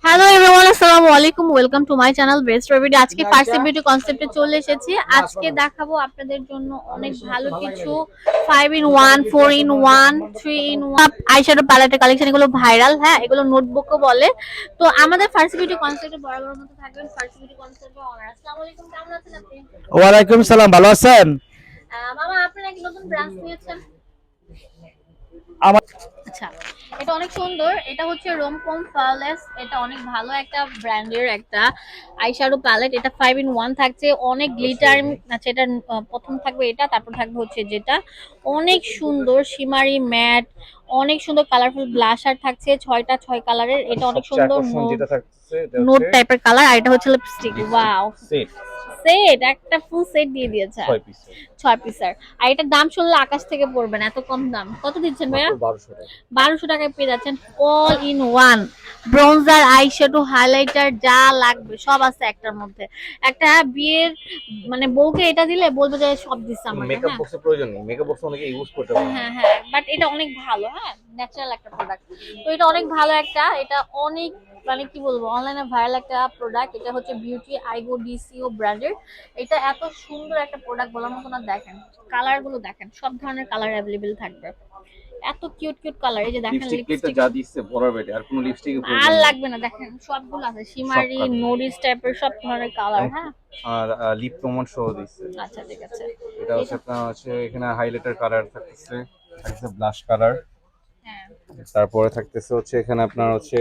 Hello everyone আসসালামু আলাইকুম welcome to my channel best রেভিডি আজকে ফার্সি বিউটি কনসেপ্টে চলে এসেছি। আজকে দেখাবো আপনাদের জন্য অনেক ভালো কিছু five in one four in one three in one eyeshadow প্যালেটের collection এগুলো ভাইরাল হ্যাঁ এগুলো নোটবুকও বলে। তো আমাদের ফার্সি বিউটি কনসেপ্টে বরাবর মতো থাকবেন ফার্সি বিউটি কনসেপ্টে অনার আসসালামু আলাইকুম কেমন আছেন আপনি? ওয়ালাইকুম সালাম ভালো আছেন? মামা আপনি নাকি নতুন ব্রাঞ্চ নিয়েছেন? আমার আচ্ছা। এটা অনেক সুন্দর। এটা হচ্ছে রোমকম ফালেস এটা অনেক ভালো একটা ব্র্যান্ডের একটা আইশ্যাডো প্যালেট এটা ফাইভ ইন ওয়ান থাকছে। অনেক গ্লিটার আচ্ছা এটা প্রথম থাকবে এটা তারপর থাকবে হচ্ছে যেটা। অনেক সুন্দর শিমারি ম্যাট অনেক সুন্দর কালারফুল ব্লাশার থাকছে ছয়টা ছয় কালারের এটা অনেক সুন্দর নোট টাইপের কালার আর এটা হচ্ছে লিপস্টিক ওয়াও সেট একটা ফুল সেট দিয়ে দিয়েছে। 6 পিস ছয় পিসের আর এটার দাম শুনলে আকাশ থেকে পড়বে না এত কম দাম। কত দিচ্ছেন ভাইয়া? 1200 টাকা। বারোশো টাকায় পেয়ে যাচ্ছেন all in one bronzer eyeshadow highlighter যা লাগবে সব আছে একটার মধ্যে। একটা বিয়ের মানে বউকে এটা দিলে বলবে যে সব দিচ্ছে আমাকে মেকআপ বক্সের প্রয়োজন নেই মেকআপ বক্স অনেকে ইউজ করতে পারে হ্যাঁ হ্যাঁ বাট এটা অনেক ভালো হ্যাঁ ন্যাচারাল একটা প্রোডাক্ট তো এটা অনেক ভালো একটা এটা অনেক মানে কি বলব অনলাইনে ভাইরাল একটা প্রোডাক্ট এটা হচ্ছে বিউটি আইগো ডিসিও ব্র্যান্ডের এটা এত সুন্দর একটা প্রোডাক্ট বলার মতো না দেখেন কালারগুলো দেখেন সব ধরনের কালার অ্যাভেলেবেল থাকবে। এত কিউট কিউট কালার এই যে দেখেন লিপস্টিক তো লিপস্টিক যা দিচ্ছে বড় বেটে আর কোনো লিপস্টিক আর লাগবে না দেখেন সবগুলো আছে শিমারি নোরিস টাইপের সব ধরনের কালার হ্যাঁ? আর লিপ প্রমোট সহ দিচ্ছে। আচ্ছা ঠিক আছে। এটা হচ্ছে আপনার হচ্ছে এখানে হাইলাইটার কালার থাকতেছে থাকতেছে ব্লাশ কালার হ্যাঁ। তারপরে থাকতেছে হচ্ছে এখানে আপনার হচ্ছে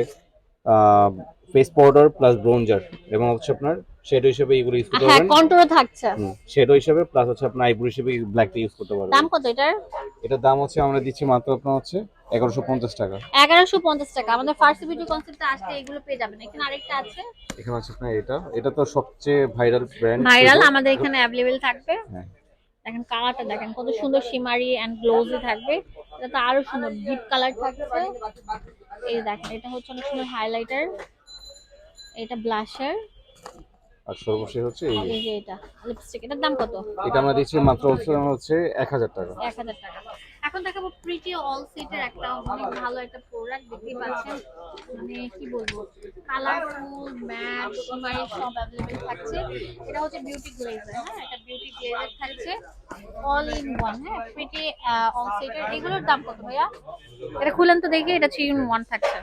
ফেস পাউডার প্লাস ব্রোঞ্জার এবং হচ্ছে আপনার শেডো হিসেবে এগুলো ইউজ করতে হ্যাঁ কন্ট্রোল থাকছে। শেডো হিসেবে প্লাস হচ্ছে আপনার আইব্রো হিসেবে ব্ল্যাকটা ইউজ করতে পারবেন। দাম কত এটার? এটার দাম হচ্ছে আমরা দিচ্ছি মাত্র আপনার হচ্ছে এগারোশো পঞ্চাশ টাকা। এগারোশো পঞ্চাশ টাকা। আমাদের ফার্স্ট বিউটি কনসেপ্টে আসলে এগুলো পেয়ে যাবেন। এখানে আরেকটা আছে। এখানে আছে আপনার এটা। এটা তো সবচেয়ে ভাইরাল ব্র্যান্ড ভাইরাল আমাদের এখানে অ্যাভেলেবেল থাকবে। হ্যাঁ। দেখেন কালারটা দেখেন কত সুন্দর শিমারি এন্ড গ্লোজি থাকবে। এটা তো আরও সুন্দর ডিপ কালার থাকছে। এই দেখেন এটা হচ্ছে অনেক সুন্দর হাইলাইটার এটা ব্লাশার আর সর্বশেষ হচ্ছে এই এটা লিপস্টিক এটার দাম কত? এটা আমরা দিচ্ছি মাত্র হচ্ছে হচ্ছে এক হাজার টাকা। এক হাজার টাকা। এখন দেখাবো প্রিটি অল সেটের একটা অনেক ভালো একটা প্রোডাক্ট দেখতেই পাচ্ছেন। মানে কি বলব কালারফুল ম্যাট শিমারি সব অ্যাভেলেবেল থাকছে। এটা হচ্ছে বিউটি গ্লেজার হ্যাঁ এটা বিউটি গ্লেজার থাকছে। অল ইন ওয়ান হ্যাঁ প্রিটি অল সেটের এগুলোর দাম কত ভাইয়া? এটা খুলেন তো দেখি এটা থ্রি ইন ওয়ান থাকছে।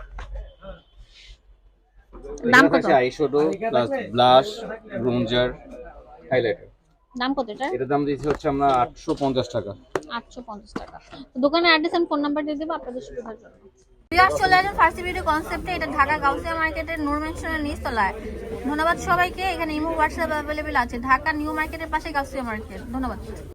দাম কত? Eyeshadow plus blush bronzer highlighter দাম কত এটা? এটার দাম দিচ্ছি হচ্ছে আমরা আটশো পঞ্চাশ টাকা। আটশো পঞ্চাশ টাকা। তো দোকানের অ্যাড্রেস এন্ড ফোন নাম্বার দিয়ে দেবো আপনাদের সুবিধার জন্য। বিরাট চলে ফার্সি ভিডিও কনসেপ্টে এটা ঢাকা গাউসিয়া মার্কেটের নূর মেনশনের নিচতলায়। ধন্যবাদ সবাইকে এখানে ইমো হোয়াটসঅ্যাপ অ্যাভেলেবেল আছে। ঢাকা নিউ মার্কেটের পাশে গাউসিয়া মার্কেট ধন্যবাদ।